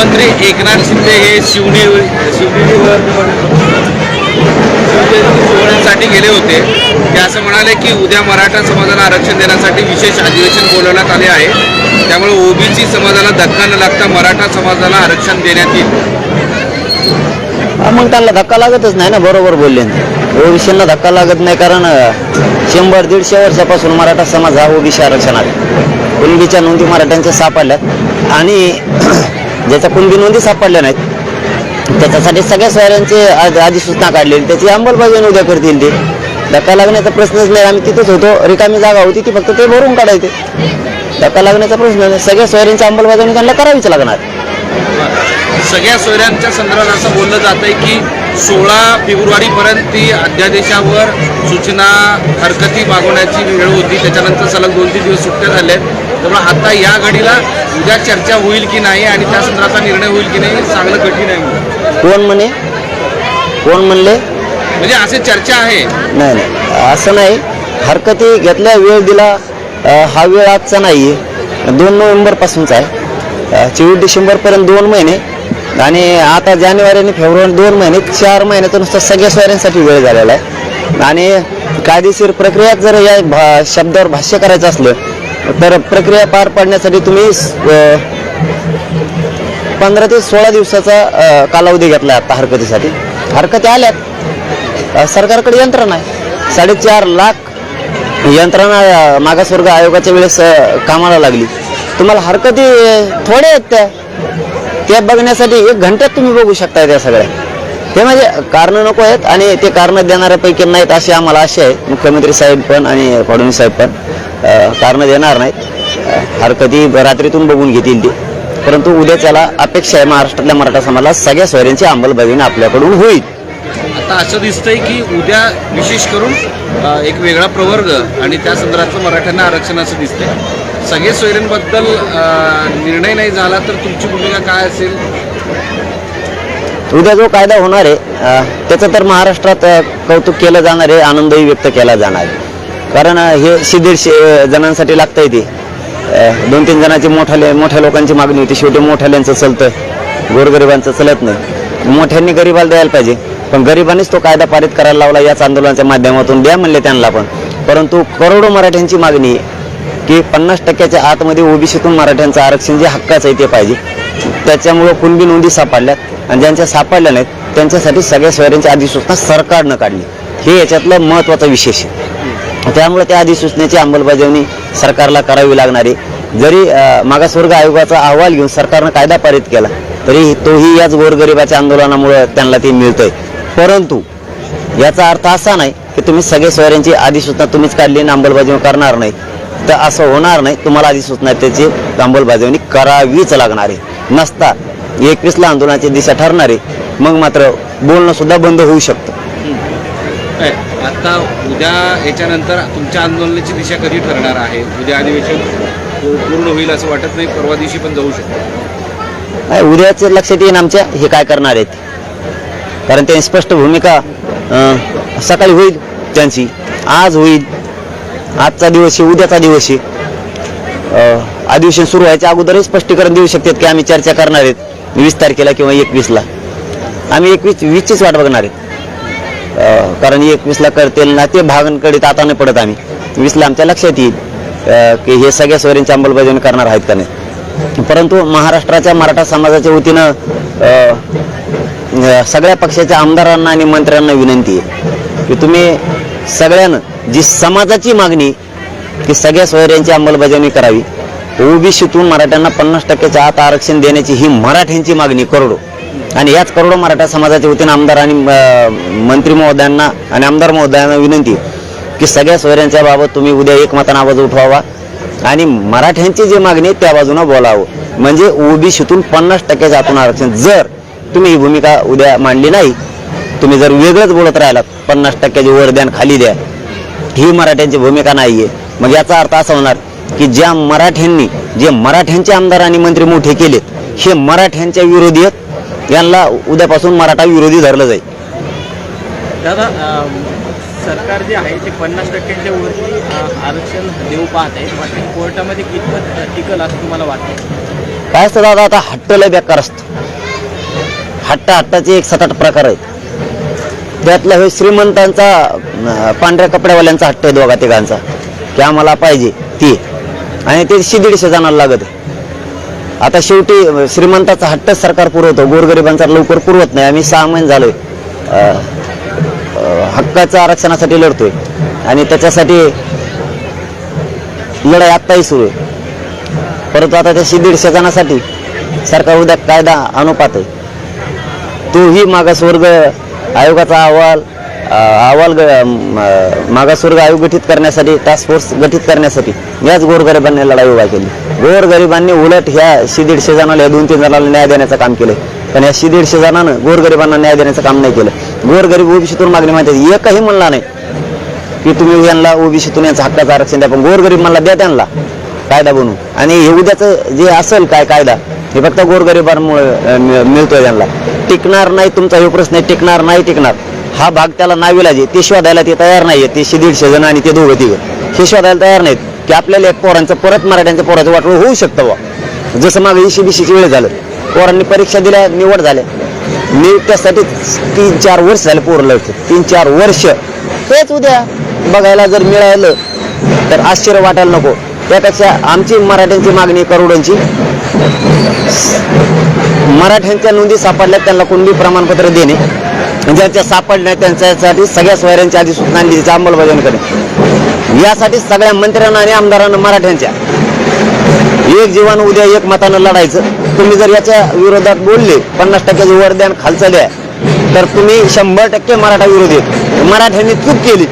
मुख्यमंत्री एकनाथ शिंदे हे शिवने शिवनेरीवर सोहळ्यासाठी गेले होते. ते असं म्हणाले की उद्या मराठा समाजाला आरक्षण देण्यासाठी विशेष अधिवेशन बोलवण्यात आले आहे. त्यामुळे ओबीसी समाजाला धक्का न लागता मराठा समाजाला आरक्षण देण्यात येईल. मग त्यांना धक्का लागतच नाही ना बरोबर बोलले. ओबीसीला धक्का लागत नाही कारण शंभर दीडशे वर्षापासून मराठा समाज हा ओबीसी आरक्षणात कुणबीच्या नोंदी मराठ्यांच्या सापडल्यात आणि ज्याच्या कुणबी सापडल्या नाहीत. त्याच्यासाठी सगळ्या सोयऱ्यांची आज- अधिसूचना काढलेली त्याची अंमलबजावणी उद्या करतील ते. धक्का लागण्याचा प्रश्नच नाही. आम्ही तिथंच होतो. रिकामी जागा होती ती फक्त ते भरून काढायचे. धक्का लागण्याचा प्रश्न नाही. सगळ्या सोयऱ्यांची अंमलबजावणी त्यांना करावीच लागणार. सगळ्या सोयऱ्यांच्या संदर्भात असं बोललं जात आहे की सोळा फेब्रुवारीपर्यंत ती अध्यादेशावर सूचना हरकती मागवण्याची वेळ होती. त्याच्यानंतर सलग दोन तीन दिवस सुट्ट्या झाल्या आहेत. त्यामुळे आता या घडीला उद्या चर्चा होईल की नाही आणि त्या संदर्भाचा निर्णय होईल की नाही सांगणं कठीण आहे. कोण म्हणे? कोण म्हणले? म्हणजे असे चर्चा आहे. नाही नाही. असं नाही. हरकती घेतल्या वेळ दिला हा वेळ आजचा नाही आहे दोन नोव्हेंबरपासूनचा आहे. चोवीस डिसेंबरपर्यंत दोन महिने. आणि आता जानेवारी आणि फेब्रुवारी दोन महिने चार महिन्यात नुसतं सगळ्या स्वाऱ्यांसाठी वेळ झालेला आहे. आणि कायदेशीर प्रक्रियात जर या भा शब्दावर भाष्य करायचं असलं तर प्रक्रिया पार पाडण्यासाठी तुम्ही पंधरा ते सोळा दिवसाचा कालावधी घेतला आता हरकतीसाठी. हरकती आल्यात. सरकारकडे यंत्रणा आहे. साडेचार लाख यंत्रणा मागासवर्ग आयोगाच्या वेळेस कामाला लागली. तुम्हाला हरकती थोड्या आहेत त्या. त्या बघण्यासाठी एक घंट्यात तुम्ही बघू शकताय त्या सगळ्या. ते म्हणजे कारणं नको आहेत आणि ते कारणं देणाऱ्यापैकी नाहीत अशी आम्हाला आशा आहे. मुख्यमंत्री साहेब पण आणि फडणवीस साहेब पण कारणं देणार नाहीत. हर हरकती रात्रीतून बघून घेतील ते. परंतु उद्या त्याला अपेक्षा आहे महाराष्ट्रातल्या मराठा समाजाला सगळ्या सोयऱ्यांची अंमलबजावणी आपल्याकडून होईल. आता असं दिसतंय की उद्या विशेष करून एक वेगळा प्रवर्ग आणि त्या संदर्भातलं मराठ्यांना आरक्षण असं दिसतंय. सगळे सोयऱ्यांबद्दल निर्णय नाही झाला तर तुमची भूमिका काय असेल? उद्या जो कायदा होणार आहे त्याचं तर महाराष्ट्रात कौतुक केलं जाणार आहे आनंदही व्यक्त केला जाणार आहे. कारण हे शिदीर जणांसाठी लागतंय ते. दोन तीन जणांची मोठ्या मोठ्या लोकांची मागणी होती. शेवटी मोठ्याल्यांचं चलतं. गोरगरिबांचं चलत नाही. मोठ्यांनी गरिबाला द्यायला पाहिजे. पण गरिबांनीच तो कायदा पारित करायला लावला याच आंदोलनाच्या माध्यमातून. द्या म्हणले त्यांना पण. परंतु करोडो मराठ्यांची मागणी की पन्नास टक्क्याच्या आतमध्ये ओबीसीतून मराठ्यांचं आरक्षण जे हक्काचं आहे ते पाहिजे. त्याच्यामुळं कुणबी नोंदी सापडल्यात आणि ज्यांच्या सापडल्या नाहीत त्यांच्यासाठी सगळ्या सोयऱ्यांची अधिसूचना सरकारनं काढली. हे याच्यातलं महत्त्वाचं विशेष आहे. त्यामुळे त्या अधिसूचनेची अंमलबजावणी सरकारला करावी लागणार. आहे जरी मागासवर्ग आयोगाचा अहवाल घेऊन सरकारनं कायदा पारित केला तरी तोही याच गोरगरिबाच्या आंदोलनामुळे त्यांना ते मिळतंय. परंतु याचा अर्थ असा नाही की तुम्ही सगळे सोयऱ्यांची अधिसूचना तुम्हीच काढली आणि अंमलबजावणी करणार नाही. तर असं होणार नाही. तुम्हाला अधिसूचना त्याची अंमलबजावणी करावीच लागणार आहे. नसता एकवीसला आंदोलनाची दिशा ठरणार आहे. मग मात्र बोलणं सुद्धा बंद होऊ शकतं. आता उद्या याच्यानंतर तुमच्या आंदोलनाची दिशा कधी ठरणार आहे? उद्या अधिवेशन पूर्ण होईल असं वाटत नाही परवा दिवशी पण जाऊ शकतो. उद्याच लक्षात येईन आमच्या हे काय करणार आहेत. कारण त्यांनी स्पष्ट भूमिका सकाळी होईल त्यांची आज होईल. आजचा दिवस आहे उद्याचा दिवस आहे. अधिवेशन सुरू व्हायच्या अगोदरही स्पष्टीकरण देऊ शकतात की आम्ही चर्चा करणार आहेत. वीस तारखेला किंवा एकवीसला. आम्ही एकवीस वीसचीच वाट बघणार आहेत. कारण एकवीसला करतील ना ते भागांकडे आता नाही पडत आम्ही. वीसला आमच्या लक्षात येईल की हे सगळ्या सोयऱ्यांची अंमलबजावणी करणार आहेत का नाही. परंतु महाराष्ट्राच्या मराठा समाजाच्या वतीनं सगळ्या पक्षाच्या आमदारांना आणि मंत्र्यांना विनंती आहे की तुम्ही सगळ्यांना जी समाजाची मागणी की सगळ्या सोयऱ्यांची अंमलबजावणी करावी. ओबीसीतून मराठ्यांना पन्नास टक्क्याच्या आत आरक्षण देण्याची ही मराठ्यांची मागणी करोडो. आणि याच करोडो मराठा समाजाच्या वतीनं आमदार आणि मंत्री महोदयांना आणि आमदार महोदयांना विनंती की सगळ्या सोयऱ्यांच्या बाबत तुम्ही उद्या एकमतानं आवाज उठवावा आणि मराठ्यांची जी मागणी त्या बाजूनं बोलावं. म्हणजे ओबीसीतून पन्नास टक्क्याच्या आतून आरक्षण. जर तुम्ही ही भूमिका उद्या मांडली नाही तुम्ही जर वेगळंच बोलत राहिलात पन्नास टक्क्याचे वर द्या खाली द्या. ही मराठ्यांची भूमिका नाहीये. मग याचा अर्थ असा होणार की ज्या मराठ्यांनी जे मराठ्यांचे आमदार आणि मंत्री मोठे केलेत हे मराठ्यांच्या विरोधी आहेत. यांना उद्यापासून मराठा विरोधी धरलं जाईल. दादा सरकार जे आहे ते पन्नास टक्क्यांच्या वरती आरक्षण देऊ पाहत आहे. वाटतं कोर्टामध्ये कितपत टिकल असं तुम्हाला वाटतं? काय असतं दादा आता हट्ट लय बेकार असतो. हट्टा हट्टाचे एक सात आठ प्रकार आहेत. त्यातला हे श्रीमंतांचा पांढऱ्या कपड्यावाल्यांचा हट्ट आहे दोघा तिघांचा. की आम्हाला पाहिजे ती. आणि ते शे दीडशे जणांना लागत. आहे. आता शेवटी श्रीमंताचा हट्टच सरकार पुरवतो. गोरगरिबांचा लवकर पुरवत नाही. आम्ही सहा महिने झालोय. हक्काच्या आरक्षणासाठी लढतोय. आणि त्याच्यासाठी लढाई आत्ताही सुरू आहे. परंतु आता त्या दीडशे जणांसाठी सरकार उद्या कायदा अनुपात आहे. तोही मागासवर्ग आयोगाचा अहवाल अहवाल ग- मागासवर्ग आयोग गठीत करण्यासाठी टास्क फोर्स गठीत करण्यासाठी याच गोरगरिबांनी लढाई उभा केली. गोरगरिबांनी उलट ह्या शे दीडशे जणांना या दोन तीन जणांना न्याय देण्याचं काम केलं. पण या शे दीडशे जणांना गोरगरिबांना न्याय देण्याचं काम नाही केलं. गोरगरीब ओबीसीतून मागणी माहिती एकही म्हणला नाही की तुम्ही यांना ओबीसीतून यांचं हक्काचं आरक्षण द्या पण गोरगरीब म्हणला द्या त्यांना कायदा बनवून. आणि हे उद्याचं जे असेल काय कायदा हे फक्त गोरगरिबांमुळे मिळतोय त्यांना टिकणार नाही तुमचा हे प्रश्न टिकणार नाही टिकणार. हा भाग त्याला नाविला जे ते शोधायला ते तयार नाहीये ते शे दीडशे जण आणि ते दोघं तिघं. हे शोधायला तयार नाहीत. की आपल्याला एक पोरांचं परत मराठ्यांच्या पोराचं वाटवं होऊ शकतं बा जसं मागे इशी बिशीची वेळ झालं. पोरांनी परीक्षा दिल्या निवड झाल्या. मी त्यासाठी तीन चार वर्ष झाले पोरं लढते तीन चार वर्ष. तेच उद्या बघायला जर मिळालं तर आश्चर्य वाटायला नको. त्यापेक्षा आमची मराठ्यांची मागणी करोडांची. मराठ्यांच्या नोंदी सापडल्या त्यांना कुणबी प्रमाणपत्र देणे. ज्यांच्या सापडल्या त्यांच्यासाठी सगळ्या सोयऱ्यांची आधी सूचना त्याची अंमलबजावणी करणे. यासाठी सगळ्या मंत्र्यांना आणि आमदारांना मराठ्यांच्या. एक जीवन उद्या एक मतानं लढायचं. तुम्ही जर याच्या विरोधात बोलले पन्नास टक्क्याचे वरदान खालचले आहे तर तुम्ही शंभर टक्के मराठा विरोधी मराठ्यांनी चूक केली.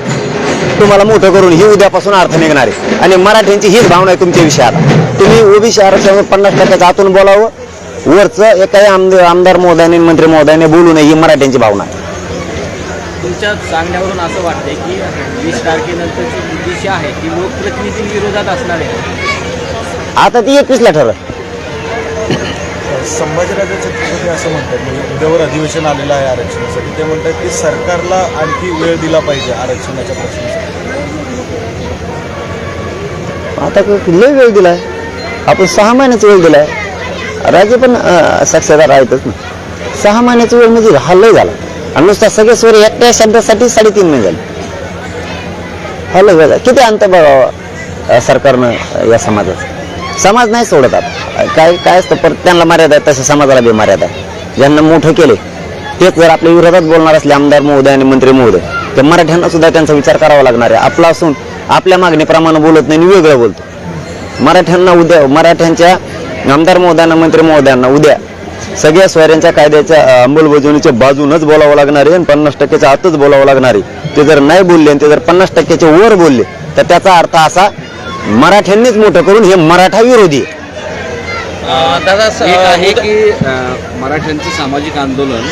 तुम्हाला मोठं करून ही उद्यापासून अर्थ निघणार आहे. आणि मराठ्यांची हीच भावना आहे तुमच्या विषयात तुम्ही ओबीसी आरक्षण पन्नास टक्क्याचं आतून बोलावं. वरचं एकाही आमदार आमदार महोदयाने मंत्री महोदयाने बोलू नये ही मराठ्यांची भावना आहे. तुमच्या सांगण्यावरून असं वाटतंय की वीस तारखेनंतरची जी दिशा आहे ती लोकप्रतिनिधींविरोधात असणार आहे. आता ती एकवीसला ठरव संभाजीराजे छत्रपती असं म्हणतात म्हणजे उद्यावर अधिवेशन आलेलं आहे आरक्षणासाठी. ते म्हणतात की सरकारला आणखी वेळ दिला पाहिजे आरक्षणाच्या प्रश्नासाठी. आता लय वेळ दिलाय. आपण सहा महिन्याचा वेळ दिलाय. राजे पण साक्षरदार साक्षीदार आहेतच ना. सहा महिन्याचा वेळ म्हणजे हा लय झाला. आणि नुसता सगळे स्वर एकट्या शब्दासाठी साडेतीन महिने झाले. हा लय वेळ झाला. किती अंत बघावा सरकारनं या समाजाचा? समाज नाही सोडत आता. काय काय असतं पण त्यांना मर्यादा आहे तसं समाजाला बी मर्यादा आहे ज्यांना मोठं केले तेच जर आपल्या विरोधात बोलणार असले आमदार महोदय आणि मंत्री महोदय तर मराठ्यांना सुद्धा त्यांचा विचार करावा लागणार आहे. आपला असून आपल्या मागणीप्रमाणे बोलत नाही आणि वेगळं बोलतो. मराठ्यांना उद्या मराठ्यांच्या आमदार महोदयांना मंत्री महोदयांना उद्या सगळ्या सोयऱ्यांच्या कायद्याच्या अंमलबजावणीच्या बाजूनच बोलावं लागणार आहे आणि पन्नास टक्क्याच्या आतच बोलावं लागणार आहे. ते जर नाही बोलले आणि ते जर पन्नास टक्क्याच्या वर बोलले तर त्याचा अर्थ असा मराठ्यांनीच मोठं करून हे मराठा विरोधी आहे. दादा आहे की मराठ्यांचं सामाजिक आंदोलन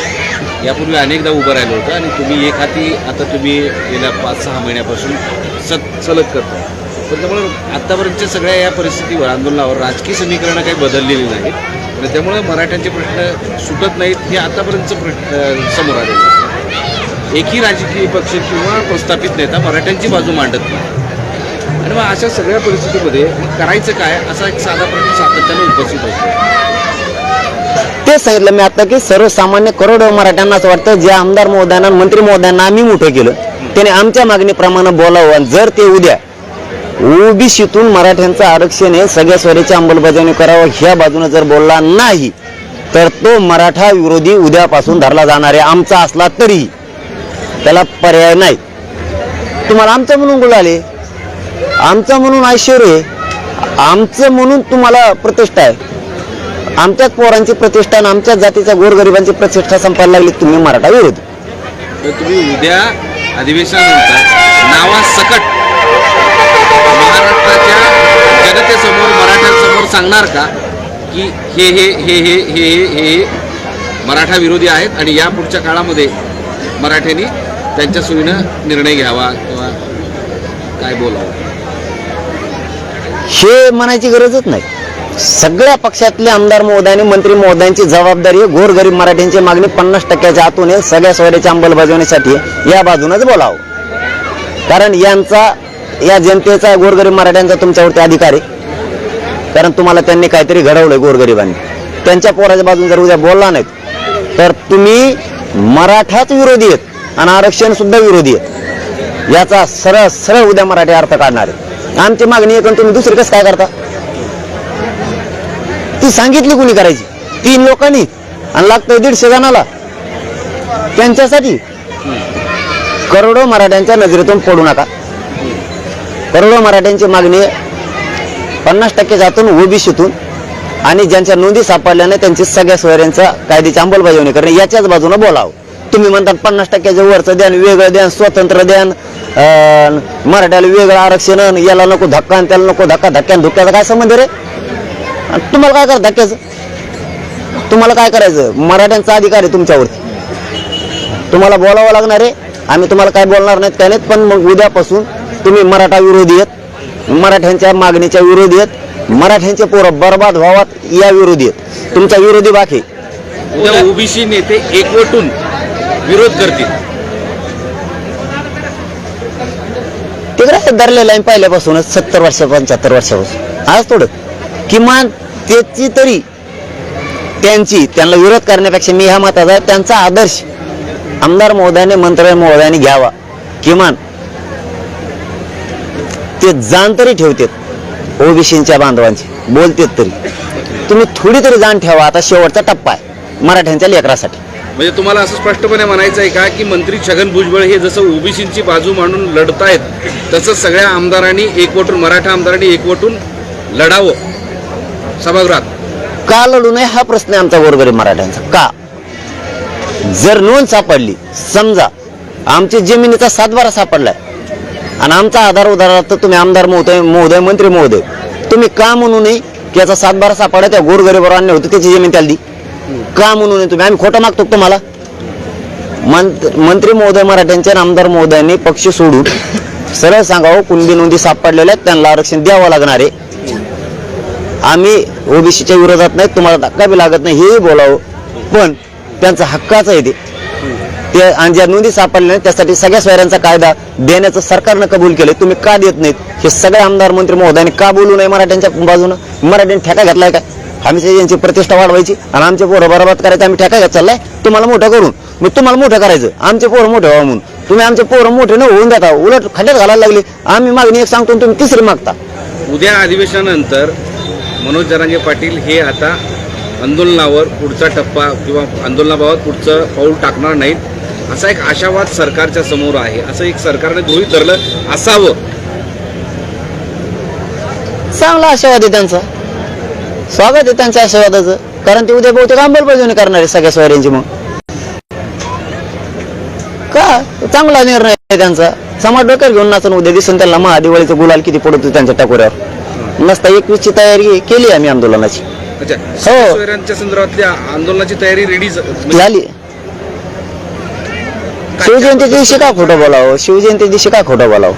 यापूर्वी अनेकदा उभं राहिलं होतं आणि तुम्ही एक हाती आता तुम्ही गेल्या पाच सहा महिन्यापासून सत सलग करता पण त्यामुळे आत्तापर्यंतच्या सगळ्या या परिस्थितीवर आंदोलनावर राजकीय समीकरणं काही बदललेली नाहीत. आणि त्यामुळे मराठ्यांचे प्रश्न सुटत नाहीत हे आतापर्यंतचं प्रश्न समोर आलेलं एकही राजकीय पक्ष किंवा प्रस्थापित नेता मराठ्यांची बाजू मांडत नाही. आणि मग अशा सगळ्या परिस्थितीमध्ये करायचं काय? असा एक साधा प्रश्न सातत्याने उपस्थित होतो. ते सांगितलं मी आता की सर्वसामान्य करोडो मराठ्यांना असं वाटतं जे आमदार महोदयांना आणि मंत्री महोदयांना आम्ही मोठं केलं. त्याने आमच्या मागणीप्रमाणे बोलावं आणि जर ते उद्या ओबीसीतून मराठ्यांचं आरक्षण हे सगळ्या स्वरेची अंमलबजावणी करावं ह्या बाजूने जर बोलला नाही तर तो मराठा विरोधी उद्यापासून धरला जाणार आहे. आमचा असला तरी त्याला पर्याय नाही. तुम्हाला आमचं म्हणून बोलाले आमचं म्हणून ऐश्वर्य आहे. आमचं म्हणून तुम्हाला प्रतिष्ठा आहे. आमच्याच पोरांची प्रतिष्ठा आणि आमच्याच जातीच्या गोरगरिबांची प्रतिष्ठा संपायला लागली तुम्ही मराठा विरोधी. तर तुम्ही उद्या अधिवेशनानंतर नावासकट महाराष्ट्राच्या जनतेसमोर मराठ्यांसमोर सांगणार का की हे हे हे हे हे हे हे मराठा विरोधी आहेत आणि या पुढच्या काळामध्ये मराठ्यांनी त्यांच्या सोयीनं निर्णय घ्यावा किंवा काय बोलावं? हे म्हणायची गरजच नाही. सगळ्या पक्षातले आमदार महोदयाने मंत्री महोदयांची जबाबदारी आहे. गोरगरीब मराठ्यांची मागणी पन्नास टक्क्याच्या आतून आहे सगळ्या सोयऱ्याच्या अंमलबजावणीसाठी या बाजूनच बोलावं. कारण यांचा या जनतेचा गोरगरीब मराठ्यांचा तुमच्यावरती अधिकार आहे. कारण तुम्हाला त्यांनी काहीतरी घडवलंय गोरगरिबांनी. त्यांच्या पोराच्या बाजून जर उद्या बोलला नाहीत तर तुम्ही मराठाच विरोधी आहेत आणि आरक्षण सुद्धा विरोधी आहेत. याचा सरळ सरळ उद्या मराठी अर्थ काढणार आहे आमची मागणी आहे पण तुम्ही दुसरी कसं काय करता? ती सांगितली कुणी करायची? तीन लोकांनी. आणि लागतंय दीडशे जणाला. त्यांच्यासाठी. करोडो मराठ्यांच्या नजरेतून पडू नका. करोडो मराठ्यांची मागणी पन्नास टक्के जातून ओबीसीतून आणि ज्यांच्या नोंदी सापडल्याने त्यांची सगळ्या सोयऱ्यांचा कायद्याची अंमलबजावणी करणे. याच्याच बाजूनं बोलावं. तुम्ही म्हणतात पन्नास टक्क्याच्या वरचं द्यान वेगळं द्यान स्वतंत्र द्यान. मराठ्याला वेगळं आरक्षण अन याला नको धक्का आणि त्याला नको धक्का धक्क्यान धुक्क्याचा काय संबंध रे? आणि तुम्हाला काय करा धक्क्याचं तुम्हाला काय करायचं? मराठ्यांचा अधिकार आहे तुमच्यावरती तुम्हाला बोलावं लागणार आहे. आम्ही तुम्हाला काय बोलणार नाहीत काय नाहीत पण मग उद्यापासून तुम्ही मराठा विरोधी आहेत. मराठ्यांच्या मागणीच्या विरोधी आहेत. मराठ्यांचे पोरं बर्बाद व्हावात या विरोधी आहेत. तुमचा विरोधी बाकी उद्या ओबीसी नेते एकवटून विरोध करतील. तिकडे धरलेलं आहे पहिल्यापासूनच सत्तर वर्ष पंच्याहत्तर वर्षापासून. आज थोडं. किमान त्याची तरी त्यांची त्यांना विरोध करण्यापेक्षा मी ह्या मताचा आहे, त्यांचा आदर्श आमदार महोदयाने मंत्री महोदयाने घ्यावा. किमान ते जाण तरी ठेवतात ओबीसीच्या बांधवांची बोलतेत तरी. तुम्ही थोडी तरी जाण ठेवा आता शेवटचा टप्पा आहे मराठ्यांच्या लेकरासाठी. म्हणजे तुम्हाला असं स्पष्टपणे म्हणायचं आहे का की मंत्री छगन भुजबळ हे जसं ओबीसींची बाजू मांडून लढतायत तसं सगळ्या आमदारांनी एकवटून मराठा आमदारांनी एकवटून लढावं? सभागृहात. का लढू नये? हा प्रश्न आहे आमचा गोरगरीब मराठ्यांचा. का? जर नोंद सापडली समजा आमची जमिनीचा सातबारा सापडलाय आणि आमचा आधार उदाहरणार्थ तुम्ही आमदार महोदय महोदय मंत्री महोदय तुम्ही का म्हणू नये की याचा सातबारा सापडला त्या गोरगरीबावर आणले होते त्याची जमीन त्याला दी? का म्हणू नये तुम्ही? आम्ही खोटं मागतो तुम्हाला? मंत्री महोदय मराठ्यांच्या आमदार महोदयांनी पक्ष सोडून सरळ सांगावं कुणबी नोंदी सापडलेल्या आहेत त्यांना आरक्षण द्यावं लागणार आहे. आम्ही ओबीसीच्या विरोधात नाही तुम्हाला धक्का बी लागत नाही हेही बोलावं. पण त्यांचा हक्काचं आहे ते. ते आणि ज्या नोंदी सापडल्या नाही त्यासाठी सगळ्या सोयऱ्यांचा कायदा देण्याचं सरकारनं कबूल केलं तुम्ही का देत नाहीत? हे सगळे आमदार मंत्री महोदयाने का बोलू नये मराठ्यांच्या बाजूनं? मराठ्यांनी ठेका घेतलाय काय आम्ही यांची प्रतिष्ठा वाढवायची आणि आमचे पोरं बरोबर करायचं आम्ही ठेका घेत चाललाय? तुम्हाला मोठं करून. मग तुम्हाला मोठं करायचं. आमचे पोरं मोठे व्हा म्हणून. तुम्ही आमचे पोरं मोठे न होऊन जाता उलट खड्ड्यात घालायला लागले. आम्ही मागणी एक सांगतो तुम्ही तिसरी मागता. उद्या अधिवेशनानंतर मनोज जरांगे पाटील हे आता आंदोलनावर पुढचा टप्पा किंवा आंदोलनाबाबत पुढचं पाऊल टाकणार नाहीत. असा एक आशावाद सरकारच्या समोर आहे. असं एक सरकारने गृहित धरलं असावं. चांगला आशावाद आहे त्यांचा. स्वागत आहे त्यांच्या आशावादाचं. कारण ते उद्या बहुतेक अंमलबजावणी करणार आहे सगळ्या सोयऱ्यांची मग. का? चांगला निर्णय आहे त्यांचा. समाज डोक्यात घेऊन नाचून उद्या दिसून त्यांना. महादिवाळीचं गुलाल किती पडतो त्यांच्या टाकोऱ्यावर. नसता एकवीसची तयारी केली आम्ही आंदोलनाची. अच्छा हो. सोयऱ्यांच्या संदर्भातल्या आंदोलनाची तयारी रेडी झाली. शिवजयंती दिवशी का खोटं बोलावं? शिवजयंती दिवशी का खोटं बोलावं?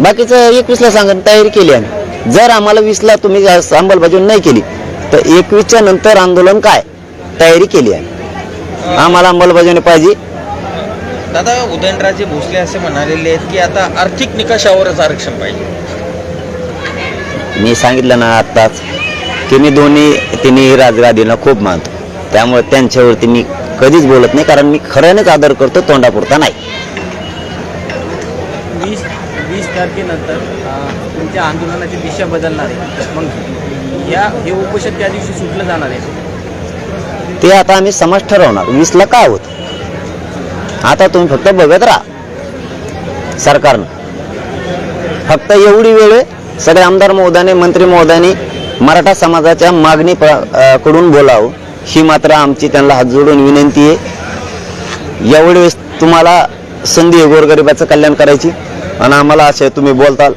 बाकीचं एकवीसला सांगा तयारी केली आम्ही. जर आम्हाला वीसला तुम्ही जास्त अंमलबजावणी नाही केली तर एकवीसच्या नंतर आंदोलन काय? तयारी केली आहे आम्हाला अंमलबजावणी पाहिजे. दादा उदयनराजे भोसले असे म्हणालेले आहेत की आता आर्थिक निकषावरच आरक्षण पाहिजे. मी सांगितलं ना आत्ताच की मी दोन्ही तिन्ही राजगादीला खूप मानतो. त्यामुळे त्यांच्यावरती मी कधीच बोलत नाही कारण मी खऱ्यानेच आदर करतो तोंडापुरता नाही. वीस वीस तारखेनंतर तुमच्या आंदोलनाची दिशा बदलणार आहे. मग या हे उपोषण त्या दिवशी सुटलं जाणार आहे. ते आता आम्ही समाज ठरवणार. वीसला का होत? आता तुम्ही फक्त बघत राहा. सरकारनं. फक्त एवढी वेळ आहे, सगळे आमदार महोदयाने मंत्री महोदयाने मराठा समाजाच्या मागणी कडून बोलावं ही मात्र आमची त्यांना हात जोडून विनंती आहे. एवढे तुम्हाला संधी आहे गोरगरिबाचं कल्याण करायची. आणि आम्हाला असे तुम्ही बोलताल.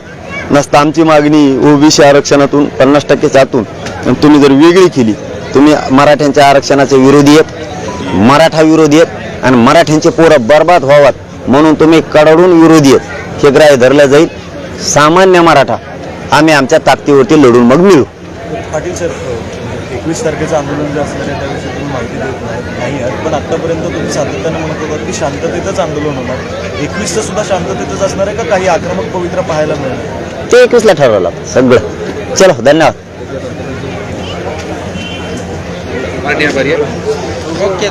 नसता आमची मागणी ओबीसी आरक्षणातून पन्नास टक्केच आतून तुम्ही जर वेगळी केली तुम्ही मराठ्यांच्या आरक्षणाचे विरोधी आहेत मराठा विरोधी आहेत आणि मराठ्यांचे पोरं बर्बाद व्हावात म्हणून तुम्ही कडाडून विरोधी आहेत. हे ग्राह्य धरलं जाईल. सामान्य मराठा आम्ही आमच्या ताकदीवरती लढून मग मिळू पाटील सर एकवीस तारखेचं आंदोलन जे असणार आहे त्याविषयी तुम्ही माहिती देत नाही नाही आहात. पण आतापर्यंत तुम्ही सातत्याने म्हणत होतात की शांततेतच आंदोलन होणार. एकवीसचं सुद्धा शांततेतच असणार आहे का काही आक्रमक पवित्र पाहायला मिळणार? ते एकवीसला ठरवलं सगळं. चलो धन्यवाद. ओके.